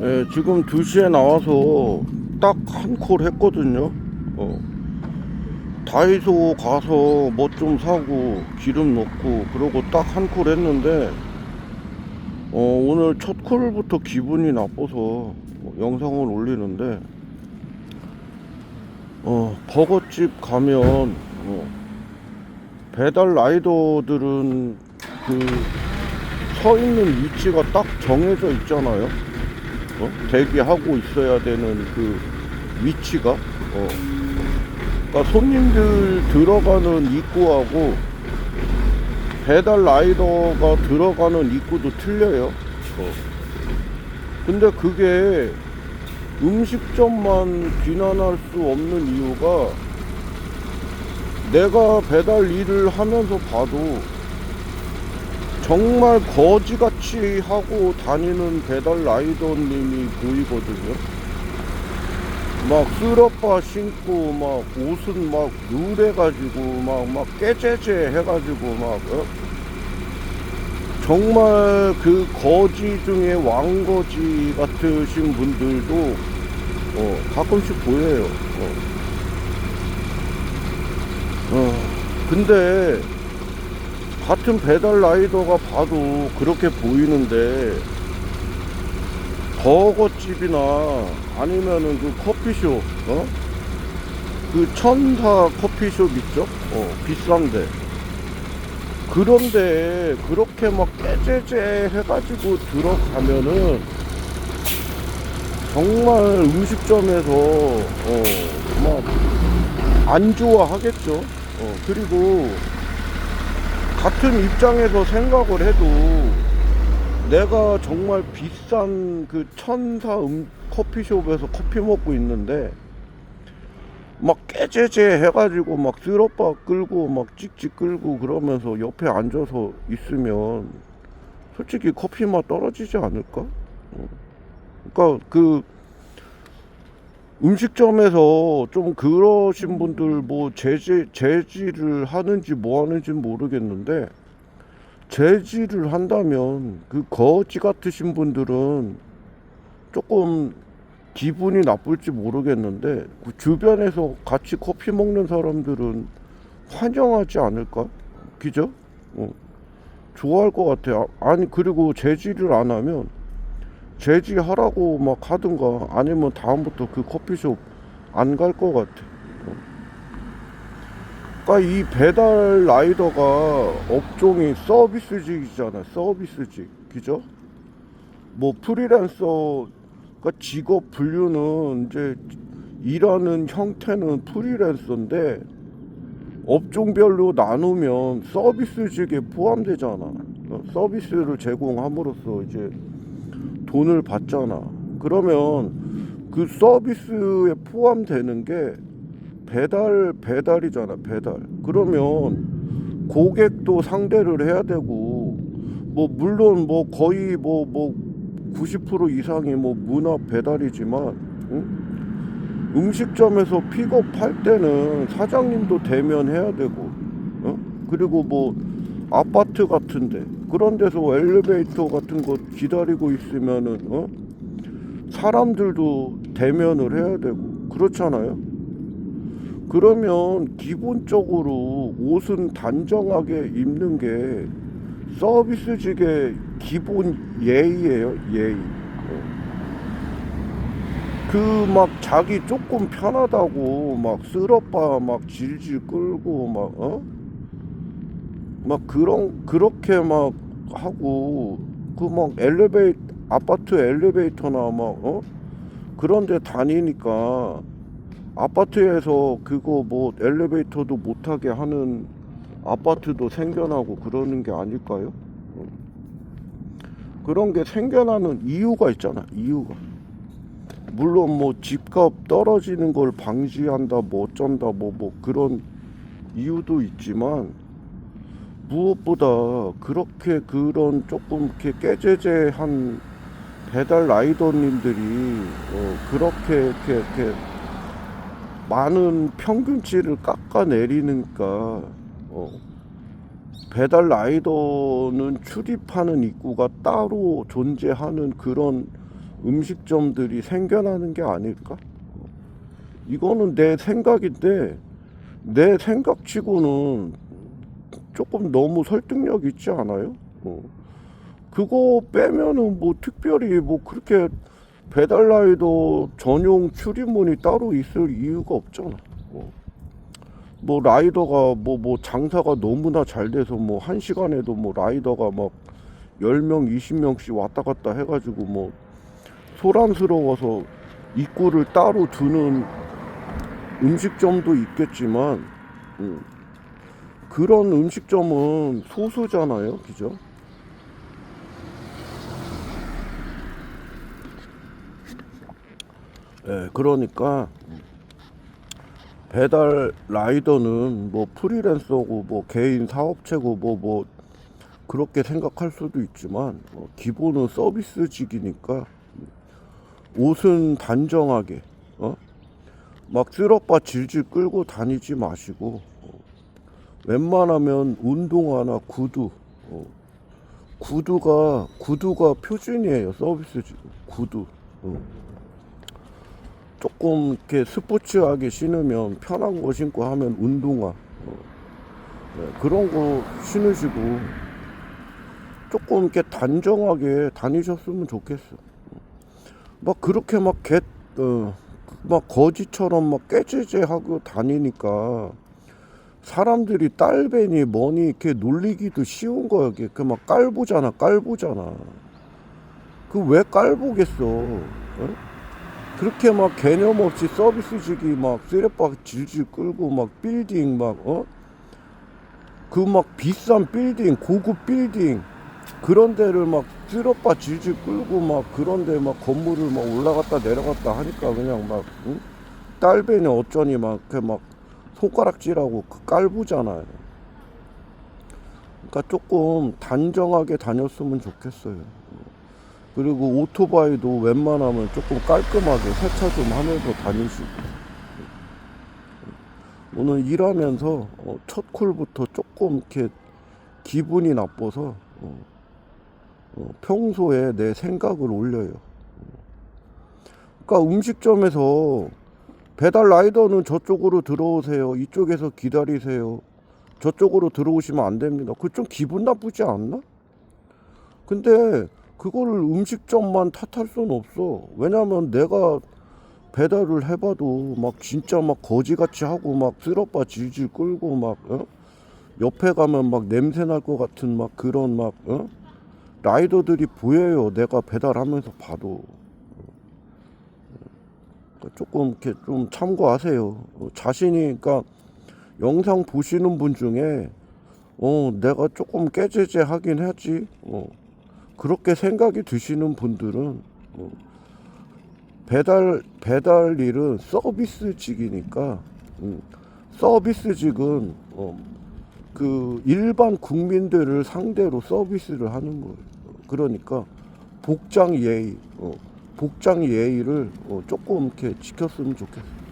예, 지금 2시에 나와서 딱 한 콜 했거든요. 어. 다이소 가서 뭐 좀 사고 기름 넣고 그러고 딱 한 콜 했는데 어, 오늘 첫 콜부터 기분이 나빠서 뭐 영상을 올리는데 어, 버거집 가면 어, 배달 라이더들은 그 서 있는 위치가 딱 정해져 있잖아요. 어? 대기하고 있어야 되는 그 위치가 어. 그러니까 손님들 들어가는 입구하고 배달 라이더가 들어가는 입구도 틀려요. 어. 근데 그게 음식점만 비난할 수 없는 이유가 내가 배달 일을 하면서 봐도 정말 거지같이 하고 다니는 배달 라이더님이 보이거든요. 막 쓰러빠 신고 막 옷은 막 누래가지고 막 막 깨재재 해가지고 막 어? 정말 그 거지 중에 왕거지 같으신 분들도 어, 가끔씩 보여요. 어. 어, 근데 같은 배달 라이더가 봐도 그렇게 보이는데 버거집이나 아니면은 그 커피숍 어? 그 천사 커피숍 있죠? 어, 비싼데 그런데 그렇게 막 깨재재 해가지고 들어가면은 정말 음식점에서 어, 막 안 좋아하겠죠. 어, 그리고 같은 입장에서 생각을 해도 내가 정말 비싼 그 천사 음, 커피숍에서 커피 먹고 있는데 막 깨재재 해가지고 막 쓰러빠 끌고 막 찍찍 끌고 그러면서 옆에 앉아서 있으면 솔직히 커피 맛 떨어지지 않을까? 어. 그러니까 그 음식점에서 좀 그러신 분들 뭐 제지 제지를 하는지 뭐 하는지 모르겠는데 제지를 한다면 그 거지 같으신 분들은 조금 기분이 나쁠지 모르겠는데 그 주변에서 같이 커피 먹는 사람들은 환영하지 않을까? 그죠? 어. 좋아할 것 같아요. 아니 그리고 제지를 안 하면 제지하라고 막 하든가 아니면 다음부터 그 커피숍 안 갈 것 같아. 어. 그러니까 이 배달 라이더가 업종이 서비스직이잖아. 서비스직. 그죠? 뭐 프리랜서 그러니까 직업 분류는 이제 일하는 형태는 프리랜서인데 업종별로 나누면 서비스직에 포함되잖아. 어, 서비스를 제공함으로써 이제 돈을 받잖아. 그러면 그 서비스에 포함되는 게 배달 배달이잖아. 배달. 그러면 고객도 상대를 해야 되고 뭐 물론 뭐 거의 뭐 뭐 90% 이상이 뭐 문화 배달이지만 응? 음식점에서 픽업할 때는 사장님도 대면해야 되고 어? 그리고 뭐 아파트 같은데 그런 데서 엘리베이터 같은 거 기다리고 있으면은 어? 사람들도 대면을 해야 되고 그렇잖아요. 그러면 기본적으로 옷은 단정하게 입는 게 서비스직의 기본 예의예요, 예의. 그 막 자기 조금 편하다고 막 쓰러빠 막 질질 끌고 막 어? 막 그런 그렇게 막 하고 그 막 엘리베이 아파트 엘리베이터나 막 어? 그런데 다니니까 아파트에서 그거 뭐 엘리베이터도 못 타게 하는 아파트도 생겨나고 그러는 게 아닐까요? 어. 그런 게 생겨나는 이유가 있잖아. 이유가. 물론 뭐 집값 떨어지는 걸 방지한다 뭐 어쩐다 뭐뭐 그런 이유도 있지만 무엇보다 그렇게 그런 조금 이렇게 깨재재한 배달 라이더님들이 어 그렇게 이렇게, 이렇게 많은 평균치를 깎아내리니까 어 배달 라이더는 출입하는 입구가 따로 존재하는 그런 음식점들이 생겨나는 게 아닐까? 이거는 내 생각인데 내 생각치고는 조금 너무 설득력 있지 않아요? 어. 그거 빼면은 뭐 특별히 뭐 그렇게 배달라이더 전용 출입문이 따로 있을 이유가 없잖아. 어. 뭐 라이더가 뭐뭐 장사가 너무나 잘 돼서 뭐 한 시간에도 뭐 라이더가 막 10명, 20명씩 왔다 갔다 해 가지고 뭐 소란스러워서 입구를 따로 두는 음식점도 있겠지만 음, 그런 음식점은 소수잖아요, 그죠? 예, 그러니까 배달 라이더는 뭐 프리랜서고 뭐 개인 사업체고 뭐뭐 그렇게 생각할 수도 있지만 어, 기본은 서비스직이니까 옷은 단정하게 어? 막 쓰러빠 질질 끌고 다니지 마시고 어, 웬만하면 운동화나 구두. 어, 구두가 구두가 표준이에요 서비스직 구두. 어. 조금 이렇게 스포츠하게 신으면 편한 거 신고 하면 운동화. 어, 네, 그런 거 신으시고 조금 이렇게 단정하게 다니셨으면 좋겠어. 막 그렇게 막 개, 어, 막 거지처럼 막 깨재재하고 다니니까 사람들이 딸배니 뭐니 이렇게 놀리기도 쉬운 거야. 그막 깔보잖아, 깔보잖아. 그 왜 깔보겠어? 어? 그렇게 막 개념 없이 서비스직이 막 쓰레빠 질질 끌고 막 빌딩 막 어? 그 막 비싼 빌딩 고급 빌딩 그런 데를 막 쓰레빠 질질 끌고 막 그런 데 막 건물을 막 올라갔다 내려갔다 하니까 그냥 막 응? 딸배는 어쩌니 막그막 손가락질하고 그 깔부잖아요. 그러니까 조금 단정하게 다녔으면 좋겠어요. 그리고 오토바이도 웬만하면 조금 깔끔하게 세차 좀 하면서 다니시고 오늘 일하면서 어, 첫 콜부터 조금 이렇게 기분이 나빠서 어, 어, 평소에 내 생각을 올려요. 그러니까 음식점에서 배달 라이더는 저쪽으로 들어오세요. 이쪽에서 기다리세요. 저쪽으로 들어오시면 안 됩니다. 그 좀 기분 나쁘지 않나? 근데 그거를 음식점만 탓할 수는 없어. 왜냐면 내가 배달을 해봐도 막 진짜 막 거지같이 하고 막 쓰러빠 질질 끌고 막 어? 옆에 가면 막 냄새 날 것 같은 막 그런 막 어? 라이더들이 보여요. 내가 배달하면서 봐도 조금 이렇게 좀 참고하세요. 어, 자신이 그러니까 영상 보시는 분 중에 어 내가 조금 깨제제 하긴 하지. 어. 그렇게 생각이 드시는 분들은 어, 배달 배달 일은 서비스직이니까 음, 서비스직은 어, 그 일반 국민들을 상대로 서비스를 하는 거예요. 그러니까 복장 예의, 어, 복장 예의를 어, 조금 이렇게 지켰으면 좋겠어요.